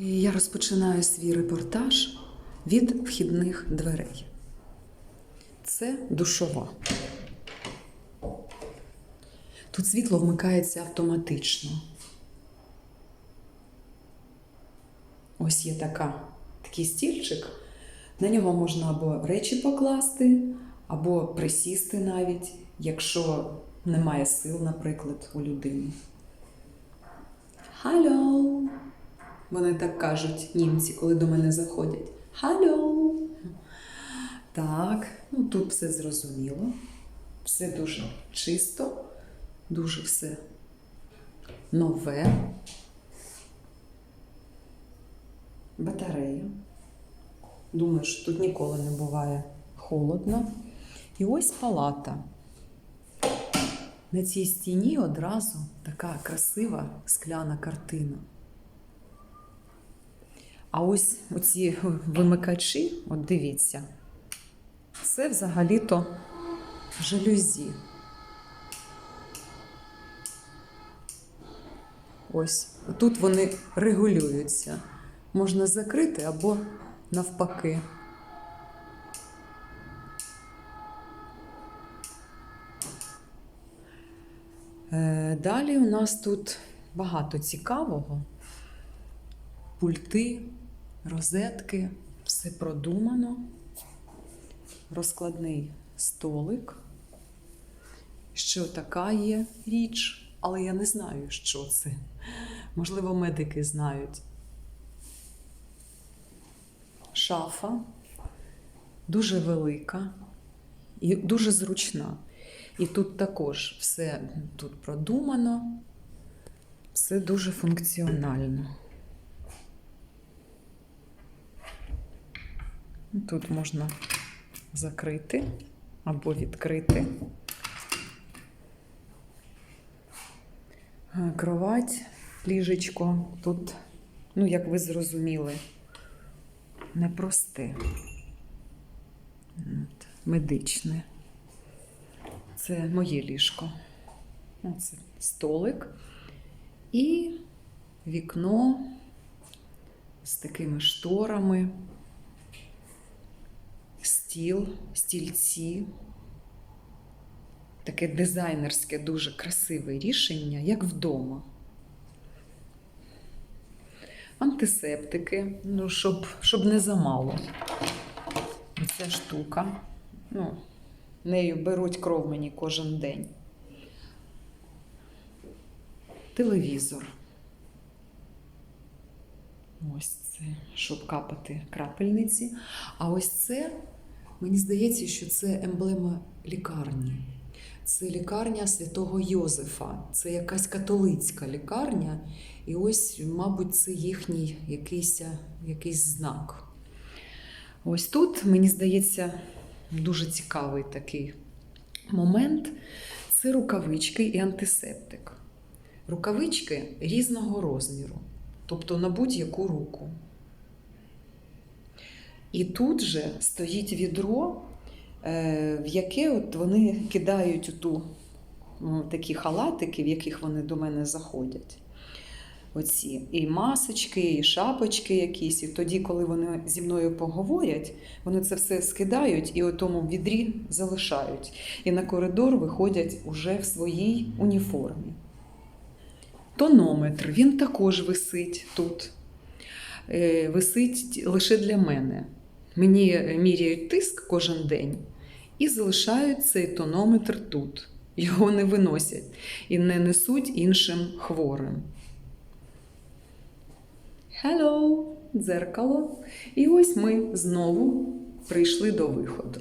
Я розпочинаю свій репортаж від вхідних дверей. Це душова. Тут світло вмикається автоматично. Ось є така, такий стільчик. На нього можна або речі покласти, або присісти навіть, якщо немає сил, наприклад, у людини. Халло! Вони так кажуть, німці, коли до мене заходять. Халло! Так, ну тут все зрозуміло. Все дуже чисто, дуже все нове. Батарея. Думаю, що тут ніколи не буває холодно. І ось палата. На цій стіні одразу така красива скляна картина. А ось оці вимикачі, от дивіться, це взагалі-то жалюзі. Ось тут вони регулюються. Можна закрити або навпаки. Е, Далі у нас тут багато цікавого. Пульти, розетки, все продумано. Розкладний столик. Ще така є річ, але я не знаю, що це. Можливо, медики знають. Шафа дуже велика і дуже зручна. І тут також все тут продумано, все дуже функціонально. Тут можна закрити або відкрити. Е, Кровать, ліжечко тут, ну, як ви зрозуміли, непросте. Медичне. Це моє ліжко. Це столик і вікно з такими шторами, стіл, стільці. Таке дизайнерське, дуже красиве рішення, як вдома. Антисептики, ну, щоб, щоб не замало. Ця штука. Ну, нею беруть кров мені кожен день. Телевізор. Ось це, щоб капати крапельниці. А ось це, мені здається, що це емблема лікарні. Це лікарня святого Йозефа. Це якась католицька лікарня. І ось, мабуть, це їхній якийсь, якийсь знак. Ось тут, мені здається, дуже цікавий такий момент це рукавички і антисептик. Рукавички різного розміру, тобто на будь-яку руку. І тут же стоїть відро, е, в яке от вони кидають ту, такі халатики, в яких вони до мене заходять. Оці і масочки, і шапочки якісь. І тоді, коли вони зі мною поговорять, вони це все скидають і у тому відрі залишають. І на коридор виходять уже в своїй уніформі. Тонометр, він також висить тут. Е, Висить лише для мене. Мені міряють тиск кожен день і залишають цей тонометр тут. Його не виносять і не несуть іншим хворим. Hello! дзеркало. І ось ми знову прийшли до виходу.